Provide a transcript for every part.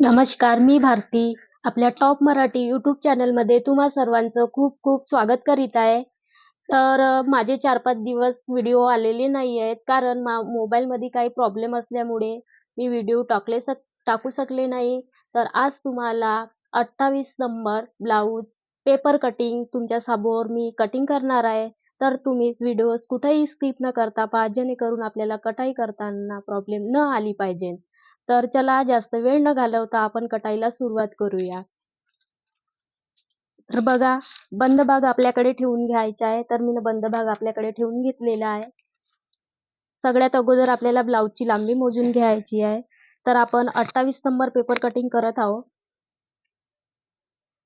नमस्कार मी भारती. आपल्या top Marathi YouTube चॅनलमध्ये तुम्हा सर्वांचं खूप खूप स्वागत करीत आहे. तर माझे चार पाच दिवस व्हिडिओ आलेले नाही आहेत कारण मा मोबाईलमध्ये काही प्रॉब्लेम असल्यामुळे मी व्हिडिओ टाकले सक टाकू शकले नाही. तर आज तुम्हाला अठ्ठावीस नंबर ब्लाऊज पेपर कटिंग तुमच्यासमोर मी कटिंग करणार आहे. तर तुम्ही व्हिडिओ कुठेही स्किप न करता पहा जेणेकरून आपल्याला कटाई करताना प्रॉब्लेम न आली पाहिजे. तर चला जास्त वेळ न घालवता आपण कटाईला सुरुवात करूया. तर बघा बंद भाग आपल्याकडे ठेवून घ्यायचा आहे. तर मी बंद भाग आपल्याकडे ठेवून घेतलेला आहे. सगळ्यात अगोदर आपल्याला ब्लाऊजची लांबी मोजून घ्यायची आहे. तर आपण अठ्ठावीस नंबर पेपर कटिंग करत आहोत.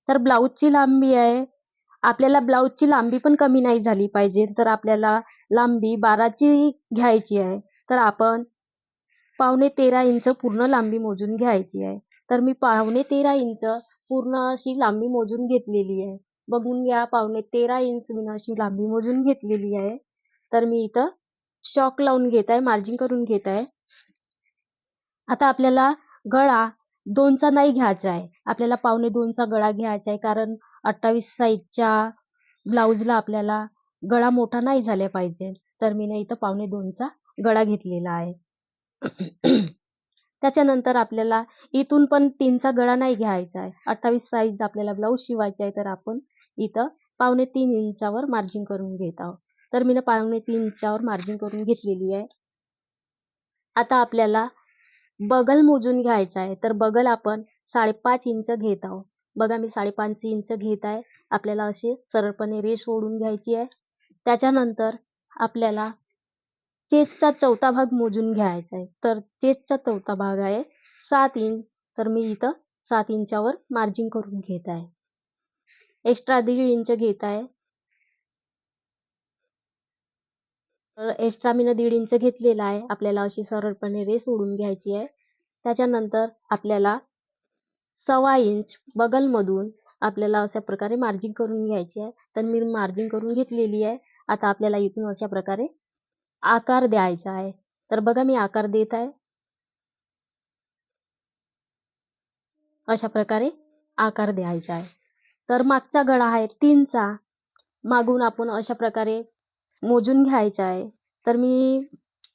तर ब्लाऊजची लांबी आहे. आपल्याला ब्लाऊजची लांबी पण कमी नाही झाली पाहिजे. तर आपल्याला लांबी बाराची घ्यायची आहे. तर आपण पावणे तेरा इंच पूर्ण लांबी मोजून घ्यायची आहे. तर मी पावणे तेरा इंच पूर्ण अशी लांबी मोजून घेतलेली आहे. बघून घ्या पावणे तेरा इंच मी अशी लांबी मोजून घेतलेली आहे. तर मी इथं शॉक लावून घेत आहे मार्जिन करून घेत आहे. आता आपल्याला गळा दोनचा नाही घ्यायचा आहे. आपल्याला पावणे दोनचा गळा घ्यायचा आहे कारण अठ्ठावीस साईजच्या ब्लाऊजला आपल्याला गळा मोठा नाही झाला पाहिजे. तर मी इथं पावणे दोनचा गळा घेतलेला आहे. त्याच्यानंतर आपल्याला इथून पण तीनचा गळा नाही घ्यायचा आहे. अठ्ठावीस साईज आपल्याला ब्लाऊज शिवायचा आहे तर आपण इथं पावणे तीन इंचावर मार्जिन करून घेत आहोत. तर मी पावणे तीन इंचावर मार्जिन करून घेतलेली आहे. आता आपल्याला बगल मोजून घ्यायचा आहे तर बगल आपण साडेपाच इंच घेत आहोत. बघा मी साडेपाच इंच घेत आहे. आपल्याला अशी सरळपणे रेष ओढून घ्यायची आहे. त्याच्यानंतर आपल्याला चेस्टचा चौथा भाग मोजून घ्यायचा आहे. तर चेस्टचा चौथा भाग आहे. सात इंच तर मी इथं सात इंचावर मार्जिन करून घेत आहे. एक्स्ट्रा दीड इंच घेत आहे. तर एक्स्ट्रा मी दीड इंच घेतलेला आहे. आपल्याला अशी सरळपणे रेस ओढून घ्यायची आहे. त्याच्यानंतर आपल्याला सव्वा इंच बगलमधून आपल्याला अशा प्रकारे मार्जिन करून घ्यायची आहे. तर मी मार्जिन करून घेतलेली आहे. आता आपल्याला इथून अशा प्रकारे आकार द्यायचा आहे. तर बघा मी आकार देत आहे. अशा प्रकारे आकार द्यायचा आहे. तर मागचा गळा आहे तीनचा. मागून आपण अशा प्रकारे मोजून घ्यायचा आहे. तर मी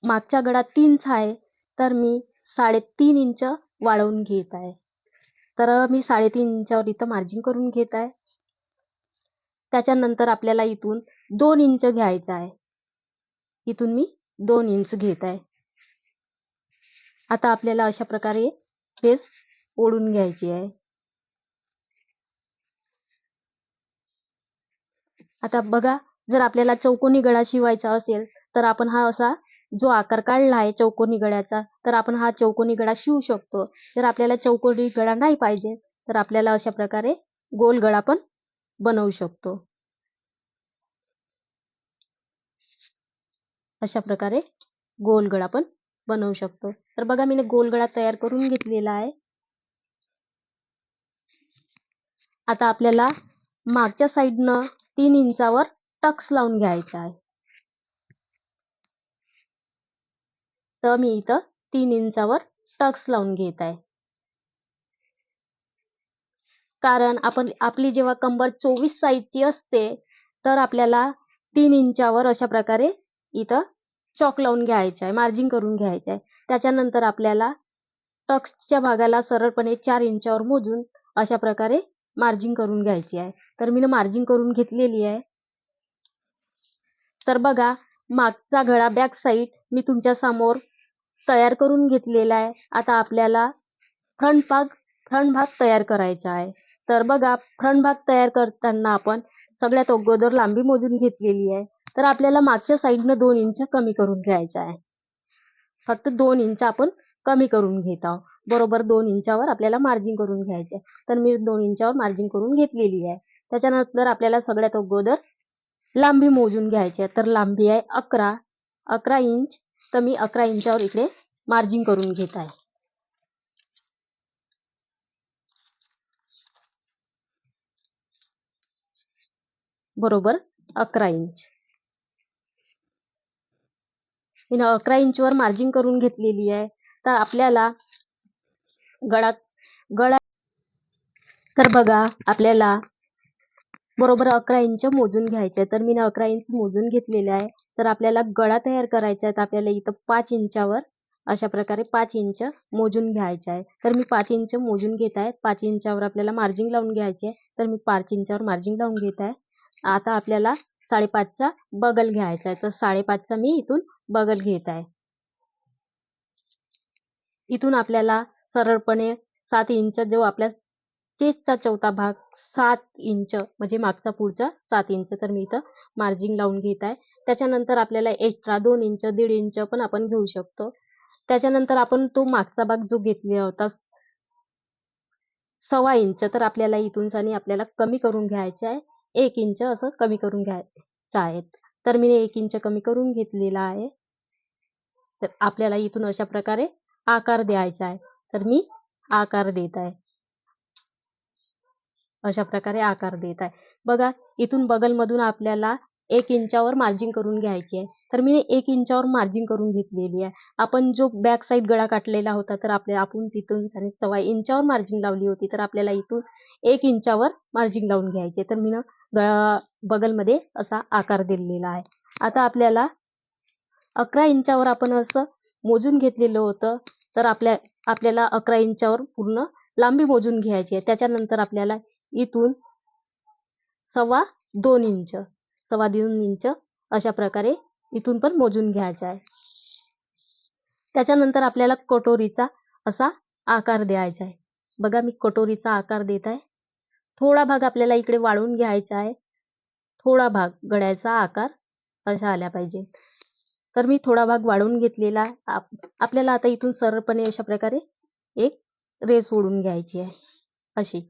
मागचा गळा तीनचा आहे. तर मी साडेतीन इंच वाढवून घेत आहे. तर मी साडेतीन इंचावर इथं मार्जिन करून घेत आहे. त्याच्यानंतर आपल्याला इथून दोन इंच घ्यायचं आहे. इथून मी दोन इंच घेत आहे. आता आपल्याला अशा प्रकारे फेस ओढून घ्यायची आहे. आता बघा जर आपल्याला चौकोनी गळा शिवायचा असेल तर आपण हा असा जो आकार काढला आहे चौकोनी गळ्याचा तर आपण हा चौकोनी गळा शिवू शकतो. जर आपल्याला चौकोनी गळा नाही पाहिजे तर आपल्याला अशा प्रकारे गोल गळा पण बनवू शकतो. अशा प्रकारे गोलगळ आपण पण बनवू शकतो. तर बघा मी गोलगळा तयार करून घेतलेला आहे. आता आपल्याला मागच्या साईडनं तीन इंचावर टक्स लावून घ्यायचा आहे. तर मी इथं तीन इंचावर टक्स लावून घेत आहे. कारण आपण आपली जेव्हा कंबर चोवीस साईजची असते तर आपल्याला तीन इंचावर अशा प्रकारे इथं चॉक लावून घ्यायचं आहे मार्जिन करून घ्यायचं आहे त्याच्यानंतर आपल्याला टक्सच्या भागाला सरळपणे चार इंचावर मोजून अशा प्रकारे मार्जिन करून घ्यायची आहे तर मी मार्जिन करून घेतलेली आहे तर बघा मागचा गळा बॅक साईड मी तुमच्यासमोर तयार करून घेतलेला आहे आता आपल्याला फ्रंट भाग फ्रंट भाग तयार करायचा आहे तर बघा फ्रंट भाग तयार करताना आपण सगळ्यात अगोदर लांबी मोजून घेतलेली आहे तर आपल्याला मागच्या साईडनं दोन इंच कमी करून घ्यायचा आहे. फक्त दोन इंच आपण कमी करून घेत आहोत. बरोबर दोन इंचावर आपल्याला मार्जिन करून घ्यायचे तर मी दोन इंचावर मार्जिन करून घेतलेली आहे. त्याच्यानंतर आपल्याला सगळ्यात अगोदर लांबी मोजून घ्यायची आहे. तर लांबी आहे अकरा. अकरा इंच तर मी अकरा इंचावर इकडे मार्जिन करून घेत आहे. बरोबर अकरा इंच मी अकरा इंचवर मार्जिन करून घेतलेली आहे. तर आपल्याला गळा गळा तर बघा आपल्याला बरोबर अकरा इंच मोजून घ्यायचे तर मी अकरा इंच मोजून घेतलेले आहे. तर आपल्याला गळा तयार करायचा आहे. तर आपल्याला इथं पाच इंचावर अशा प्रकारे पाच इंच मोजून घ्यायचे आहे. तर मी पाच इंच मोजून घेत आहे. पाच इंचावर आपल्याला मार्जिंग लावून घ्यायची आहे. तर मी पाच इंचावर मार्जिंग लावून घेत आहे. आता आपल्याला साडेपाचचा बगल घ्यायचा आहे. तर साडेपाचचा मी इथून बगल घेत आहे. इथून आपल्याला सरळपणे सात इंच जो आपल्या चेस्टचा चौथा भाग सात इंच म्हणजे मागचा पुढचा सात इंच. तर मी इथं मार्जिन लावून घेत आहे. त्याच्यानंतर आपल्याला एक्स्ट्रा दोन इंच दीड इंच पण आपण घेऊ शकतो. त्याच्यानंतर आपण तो मागचा भाग जो घेतलेला होता सव्वा इंच तर आपल्याला इथून आणि आपल्याला कमी करून घ्यायचा आहे. एक इंच असं कमी करून घ्यायचं आहे तर मी एक इंच कमी करून घेतलेला आहे. तर आपल्याला इथून अशा प्रकारे आकार द्यायचा आहे. तर मी आकार देत आहे. अशा प्रकारे आकार देत आहे. बघा इथून बगलमधून आपल्याला एक इंचावर मार्जिंग करून घ्यायची आहे. तर मी एक इंचावर मार्जिंग करून घेतलेली आहे. आपण जो बॅक साईड गळा काटलेला होता तर आपल्या आपण तिथून सव्वा इंचावर मार्जिंग लावली होती. तर आपल्याला इथून एक इंचावर मार्जिंग लावून घ्यायची आहे. तर मी ना बगलमध्ये असा आकार दिलेला आहे. आता आपल्याला अकरा इंचावर आपण असं मोजून घेतलेलं होतं तर आपल्या आपल्याला अकरा इंचावर पूर्ण लांबी मोजून घ्यायची आहे. त्याच्यानंतर आपल्याला इथून सव्वा दोन इंच सव्वा दोन इंच अशा प्रकारे इथून पण मोजून घ्यायचा आहे. त्याच्यानंतर आपल्याला कटोरीचा असा आकार द्यायचा आहे. बघा मी कटोरीचा आकार देत आहे. थोडा भाग आपल्याला इकडे वाढवून घ्यायचा आहे. थोडा भाग गड्याचा आकार असा आला पाहिजे. तर मी थोडा भाग वाढवून घेतलेला आहे आप आपल्याला आता इथून सरळपणे अशा प्रकारे एक रेस ओढून घ्यायची आहे. अशी.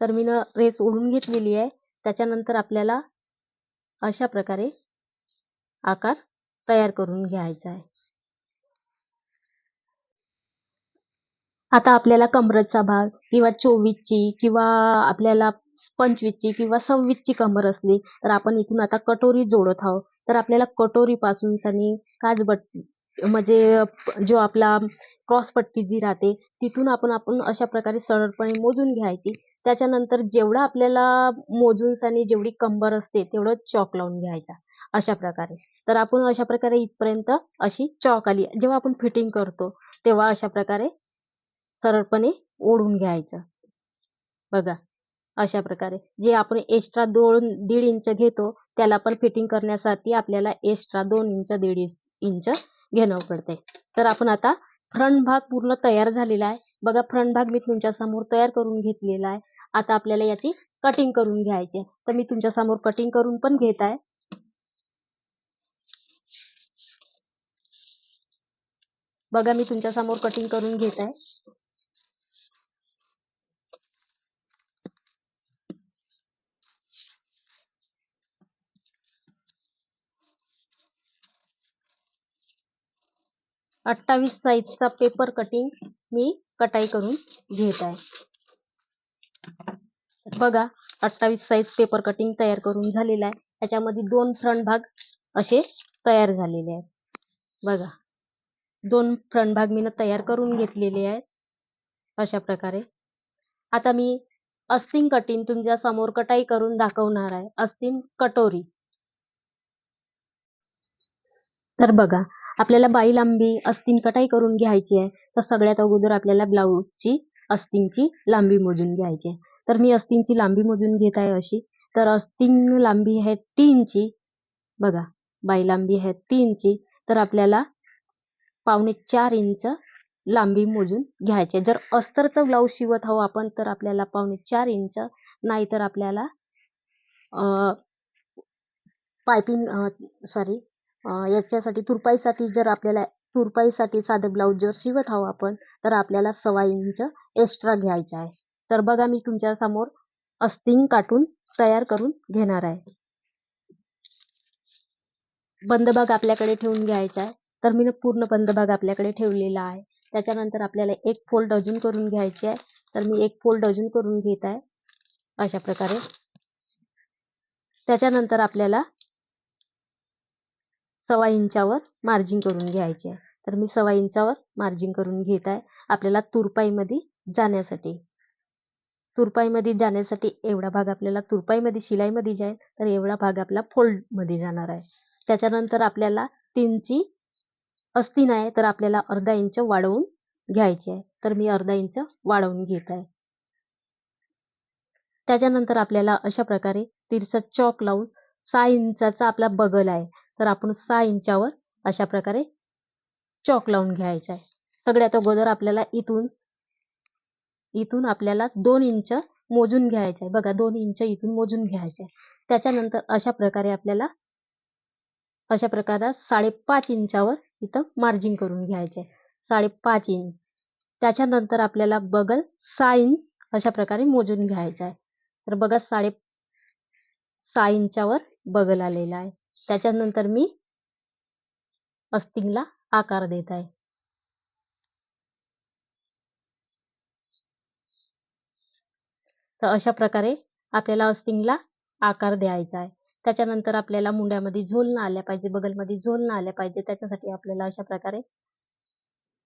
तर मी न रेस ओढून घेतलेली आहे. त्याच्यानंतर आपल्याला अशा प्रकारे आकार तयार करून घ्यायचा आहे. आता आपल्याला कमरेचा भाग किंवा चोवीसची किंवा आपल्याला पंचवीसची किंवा सव्वीसची कमर असली तर आपण इथून आता कटोरी जोडत आहोत. तर आपल्याला कटोरीपासून सनी काजबट म्हणजे जो आपला क्रॉसपट्टी जी राहते तिथून आपण आपण अशा प्रकारे सरळपणे मोजून घ्यायची. त्याच्यानंतर जेवढं आपल्याला मोजून सनी जेवढी कंबर असते तेवढं चॉक लावून घ्यायचा अशा प्रकारे. तर आपण अशा प्रकारे इथपर्यंत अशी चॉक आली. जेव्हा आपण फिटिंग करतो तेव्हा अशा प्रकारे सरळपणे ओढून घ्यायचं. बघा अशा प्रकारे. जे आपण एक्स्ट्रा दोन दीड इंच घेतो त्याला पण फिटिंग करण्यासाठी आपल्याला एक्स्ट्रा दोन इंच दीड इंच घेणं पडते तर आपण आता फ्रंट भाग पूर्ण तयार झालेला आहे. बघा फ्रंट भाग मी तुमच्यासमोर तयार करून घेतलेला आहे. आता आपल्याला याची कटिंग करून घ्यायची तर मी तुमच्यासमोर कटिंग करून पण घेत आहे. बघा मी तुमच्यासमोर कटिंग करून घेत आहे. अठ्ठावीस साईजचा पेपर कटिंग मी कटाई करून घेत आहे. बघा अठ्ठावीस साईज पेपर कटिंग तयार करून झालेला आहे. त्याच्यामध्ये दोन फ्रंट भाग असे तयार झालेले आहेत. बघा दोन फ्रंट भाग मी तयार करून घेतलेले आहेत. अशा प्रकारे. आता मी अस्तिन कटिंग तुमच्यासमोर कटाई करून दाखवणार आहे. अस्तिन कटोरी. तर बघा आपल्याला बाई लांबी अस्तीन कटाई करून घ्यायची आहे तर सगळ्यात अगोदर आपल्याला ब्लाऊजची अस्तींची लांबी मोजून घ्यायची आहे. तर मी अस्तींची लांबी मोजून घेत आहे अशी. तर अस्तीन लांबी आहे तीनची. बघा बाई लांबी आहे तीनची. तर आपल्याला पावणे चार इंच लांबी मोजून घ्यायची जर अस्तरचं ब्लाऊज शिवत आहो आपण तर आपल्याला पावणे चार इंच नाहीतर आपल्याला पायपिंग सॉरी याच्यासाठी तुरपाईसाठी जर आपल्याला तुरपाईसाठी साधं ब्लाऊज जर शिवत आहो आपण तर आपल्याला सव्वा इंच एक्स्ट्रा घ्यायचा आहे. तर बघा मी तुमच्यासमोर अस्तिंग काटून तयार करून घेणार आहे. बंद भाग आपल्याकडे ठेवून घ्यायचा आहे. तर मी पूर्ण बंद भाग आपल्याकडे ठेवलेला आहे. त्याच्यानंतर आपल्याला एक फोल्ड अजून करून घ्यायची आहे. तर मी एक फोल्ड अजून करून घेत आहे. अशा प्रकारे. त्याच्यानंतर आपल्याला सव्वा इंचावर मार्जिन करून घ्यायचे आहे. तर मी सव्वा इंचावर मार्जिन करून घेत आहे. आपल्याला तुरपाईमध्ये जाण्यासाठी तुरपाईमध्ये जाण्यासाठी एवढा भाग आपल्याला तुरपाईमध्ये शिलाईमध्ये जाईल तर एवढा भाग आपला फोल्डमध्ये जाणार आहे. त्याच्यानंतर आपल्याला तीनची अस्तीन आहे तर आपल्याला अर्धा इंच वाढवून घ्यायची आहे. तर मी अर्धा इंच वाढवून घेत आहे. त्याच्यानंतर आपल्याला अशा प्रकारे तिरचा चॉक लावून सहा इंचाचा आपला बगल आहे. तर आपण सहा इंचावर अशा प्रकारे चॉक लावून घ्यायचा आहे. सगळ्यात अगोदर आपल्याला इथून इथून आपल्याला दोन इंच मोजून घ्यायचं आहे. बघा दोन इंच इथून मोजून घ्यायचं आहे. त्याच्यानंतर अशा प्रकारे आपल्याला अशा प्रकारे साडेपाच इंचावर इथं मार्जिन करून घ्यायचे आहे. साडेपाच इंच. त्याच्यानंतर आपल्याला बगल सहा इंच अशा प्रकारे मोजून घ्यायचा आहे. तर बघा साडे सहा इंचावर बगल आलेला आहे. त्याच्यानंतर मी अस्तिंगला आकार देत आहे. तर अशा प्रकारे आपल्याला अस्तिंगला आकार द्यायचा आहे. त्याच्यानंतर आपल्याला मुंड्यामध्ये झोल न आल्या पाहिजे बगलमध्ये झोल न आल्या पाहिजे त्याच्यासाठी आपल्याला अशा प्रकारे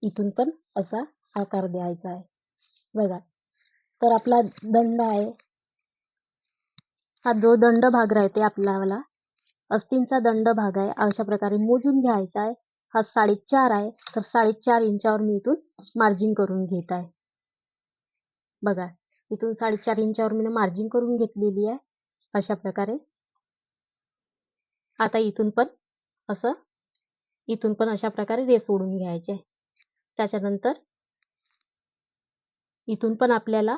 इथून पण असा आकार द्यायचा आहे. बघा तर आपला दंड आहे. हा जो दंड भाग राहते आपल्याला अस्तींचा दंड भाग आहे. अशा प्रकारे मोजून घ्यायचा आहे. हा साडेचार आहे. तर साडेचार इंचावर मी इथून मार्जिन करून घेत आहे. बघा इथून साडेचार इंचावर मी मार्जिन करून घेतलेली आहे. अशा प्रकारे. आता इथून पण असं इथून पण अशा प्रकारे रेस ओढून घ्यायचे त्याच्यानंतर इथून पण आपल्याला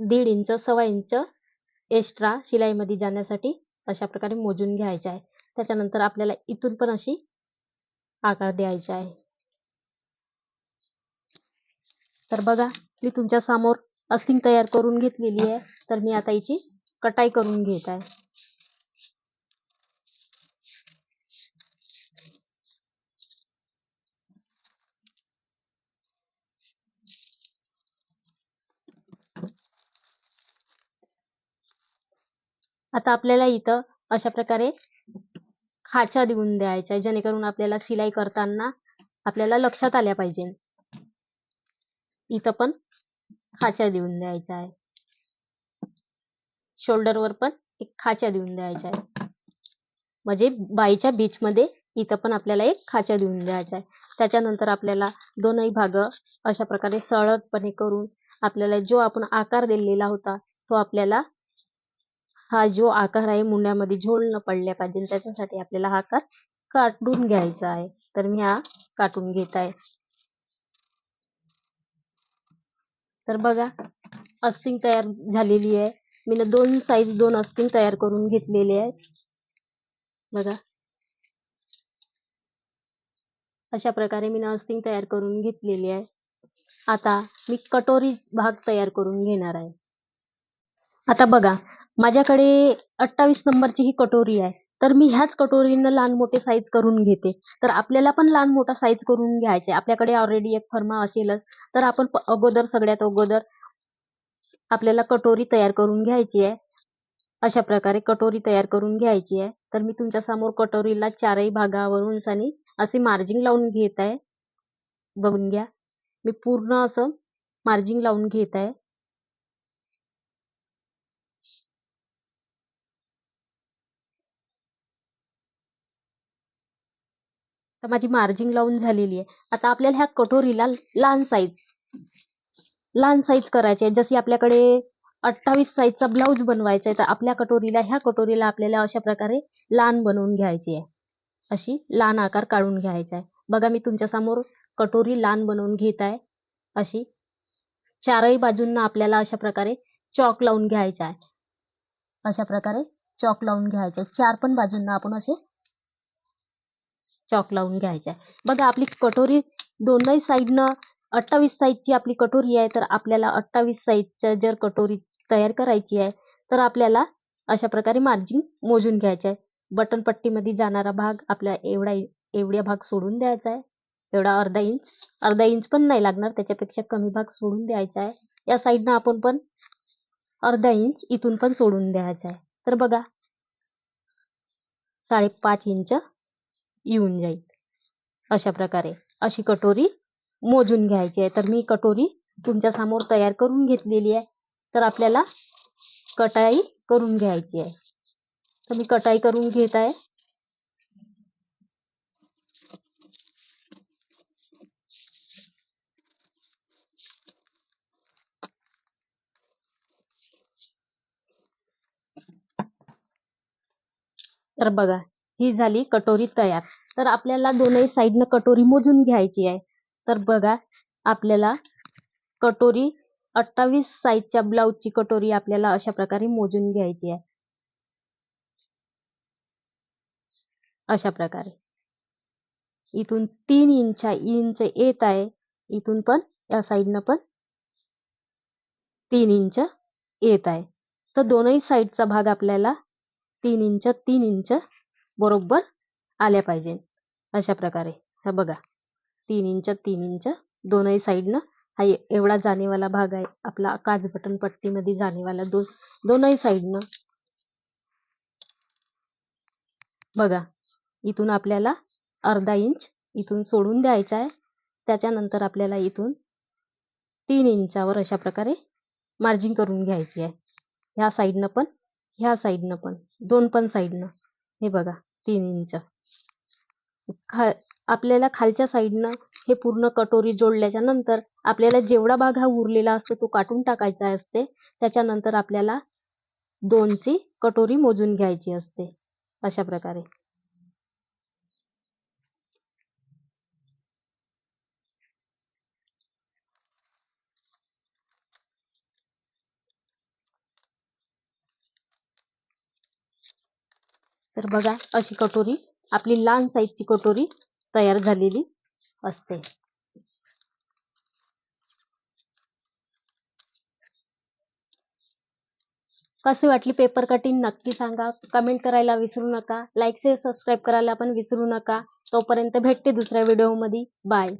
दीड इंच सव्वा इंच एक्स्ट्रा शिलाईमध्ये जाण्यासाठी अशा प्रकारे मोजून घ्यायचे आहे. त्याच्यानंतर आपल्याला इथून पण अशी आकार द्यायचा आहे. तर बघा मी तुमच्यासमोर अस्थिंग तयार करून घेतलेली आहे. तर मी आता हिची कटाई करून घेत आहे. आता आपल्याला इथं अशा प्रकारे खाचा देऊन द्यायचा आहे जेणेकरून आपल्याला शिलाई करताना आपल्याला लक्षात आल्या पाहिजे. इथं पण खाचा देऊन द्यायचा आहे. शोल्डरवर पण एक खाचा देऊन द्यायचा आहे. म्हणजे बाईच्या बीचमध्ये इथं पण आपल्याला एक खाचा देऊन द्यायचा आहे. त्याच्यानंतर आपल्याला दोनही भाग अशा प्रकारे सरळपणे करून आपल्याला जो आपण आकार दिलेला होता तो आपल्याला हा जो आकार आहे मुंड्यामध्ये झोल न पडल्या पाहिजे त्याच्यासाठी आपल्याला हा आकार काटून घ्यायचा आहे. तर मी हा काटून घेत आहे. तर बघा अस्थिंग तयार झालेली आहे. मी दोन साईज दोन अस्थिंग तयार करून घेतलेले आहेत. बघा. अशा प्रकारे मी अस्थिंग तयार करून घेतलेली आहे. आता मी कटोरी भाग तयार करून घेणार आहे. आता बघा माझ्याकडे अठ्ठावीस नंबरची ही कटोरी आहे. तर मी ह्याच कटोरीनं लहान मोठे साईज करून घेते. तर आपल्याला पण लहान मोठा साईज करून घ्यायचा आपल्याकडे ऑलरेडी एक फर्मा असेलच. तर आपण अगोदर सगळ्यात अगोदर आपल्याला कटोरी तयार करून घ्यायची आहे. अशा प्रकारे कटोरी तयार करून घ्यायची आहे. तर मी तुमच्यासमोर कटोरीला चारही भागावरून आणि असे मार्जिंग लावून घेत आहे. बघून घ्या. मी पूर्ण असं मार्जिंग लावून घेत आहे. तर माझी मार्जिंग लावून झालेली आहे. आता आपल्याला ह्या कटोरीला लहान साईज लहान साईज करायची आहे जशी आपल्याकडे अठ्ठावीस साईजचा ब्लाऊज बनवायचा आहे तर आपल्या कटोरीला ह्या कटोरीला आपल्याला अशा प्रकारे लहान बनवून घ्यायची आहे. अशी लहान आकार काढून घ्यायचा आहे. बघा मी तुमच्यासमोर कटोरी लहान बनवून घेत आहे. अशी चारही बाजूंना आपल्याला अशा प्रकारे चॉक लावून घ्यायचा आहे. अशा प्रकारे चॉक लावून घ्यायचा आहे. चार पण बाजूंना आपण असे चॉक लावून घ्यायचा आहे बघा आपली कटोरी दोनही साईडनं अठ्ठावीस साईजची आपली कटोरी आहे तर आपल्याला अठ्ठावीस साईजच्या जर कटोरी तयार करायची आहे तर आपल्याला अशा प्रकारे मार्जिन मोजून घ्यायचं आहे. बटन पट्टीमध्ये जाणारा भाग आपल्या एवढा एवढ्या भाग सोडून द्यायचा आहे. एवढा अर्धा इंच अर्धा इंच पण नाही लागणार त्याच्यापेक्षा कमी भाग सोडून द्यायचा आहे. या साईडनं आपण पण अर्धा इंच इथून पण सोडून द्यायचा आहे. तर बघा साडेपाच इंच येऊन जाईल. अशा प्रकारे अशी कटोरी मोजून घ्यायची आहे. तर मी कटोरी तुमच्यासमोर तयार करून घेतलेली आहे. तर आपल्याला कटाई करून घ्यायची आहे. तर मी कटाई करून घेत आहे. तर बघा ही झाली कटोरी तयार. तर आपल्याला दोनही साईडनं कटोरी मोजून घ्यायची आहे. तर बघा आपल्याला कटोरी अठ्ठावीस साईजच्या ब्लाऊजची कटोरी आपल्याला अशा प्रकारे मोजून घ्यायची आहे. अशा प्रकारे. इथून तीन इंच इंच येत आहे. इथून पण या साईडनं पण तीन इंच येत आहे. तर दोनही साईडचा भाग आपल्याला तीन इंच तीन इंच बरोबर आल्या पाहिजे. अशा प्रकारे. हा बघा. तीन इंच तीन इंच. दोनही साईडनं हा एवढा जाणेवाला भाग आहे. आपला काच बटन पट्टीमध्ये जाणेवाला दोन दोनही साईडनं बघा. इथून आपल्याला अर्धा इंच इथून सोडून द्यायचा आहे. त्याच्यानंतर आपल्याला इथून तीन इंचावर अशा प्रकारे मार्जिन करून घ्यायची आहे. ह्या साईडनं पण ह्या साईडनं पण. दोन पण साईडनं हे बघा. तीन इंच खा आपल्याला खालच्या साईडनं हे पूर्ण कटोरी जोडल्याच्या नंतर आपल्याला जेवढा भाग हा उरलेला असतो तो काटून टाकायचा असते त्याच्यानंतर आपल्याला दोनची कटोरी मोजून घ्यायची असते. अशा प्रकारे. तर बघा अशी कटोरी आपली लहान साईजची कटोरी तयार झालेली असते. कसे वाटली पेपर कटिंग नक्की सांगा. कमेंट करायला विसरू नका. लाईक शेअर सबस्क्राईब करायला पण विसरू नका. तोपर्यंत भेटते दुसऱ्या व्हिडिओमध्ये बाय